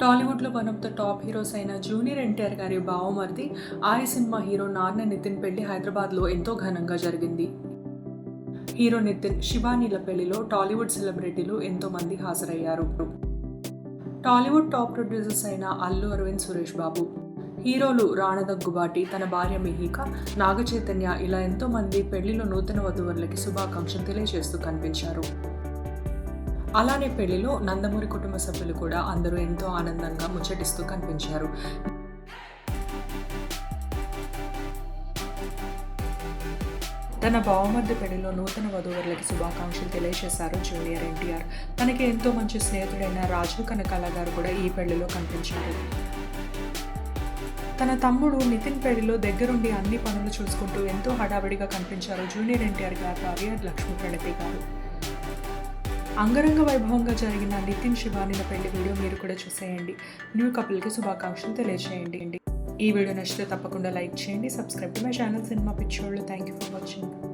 టాలీవుడ్లో one of the top heroes అయిన junior NTR గారి బావమరిది ఆయ సినిమా హీరో నాన్న నితిన్ పెళ్ళి హైదరాబాద్లో ఎంతో ఘనంగా జరిగింది. హీరో నితిన్ శివానీల పెళ్ళిలో టాలీవుడ్ సెలబ్రిటీలు ఎంతో మంది హాజరయ్యారు. టాలీవుడ్ టాప్ ప్రొడ్యూసర్స్ అయిన అల్లు అరవింద్ సురేష్ బాబు. హీరోలు రాణదగ్గుబాటి తన భార్య మిహిక నాగచైతన్య ఇలా ఎంతో మంది పెళ్ళిలో నూతన వధువులకి శుభాకాంక్షలు తెలియజేస్తూ కనిపించారు. అలానే పెళ్ళిలో నందమూరి కుటుంబ సభ్యులు కూడా అందరూ ఎంతో ఆనందంగా ముచ్చటిస్తూ కనిపించారు. తన బావమర్ది పెళ్ళిలో నూతన వధూవరులకి శుభాకాంక్షలు తెలియజేశారు జూనియర్ ఎన్టీఆర్. తనకి ఎంతో మంచి స్నేహితుడైన రాజు కనకాల గారు కూడా ఈ పెళ్ళిలో కనిపించారు. తన తమ్ముడు నితిన్ పెళ్ళిలో దగ్గరుండి అన్ని పనులు చూసుకుంటూ ఎంతో హడావిడిగా కనిపించారు జూనియర్ ఎన్టీఆర్ గారు భార్య లక్ష్మీ ప్రణతి గారు. అంగరంగ వైభవంగా జరిగిన నితిన్ శివానిల పెళ్ళి వీడియో మీరు కూడా చూసేయండి. న్యూ కపుల్కి శుభాకాంక్షలు తెలియజేయండి. ఈ వీడియో నచ్చితే తప్పకుండా లైక్ చేయండి subscribe to my channel cinema పిచ్చోళ్ళు. Thank you for watching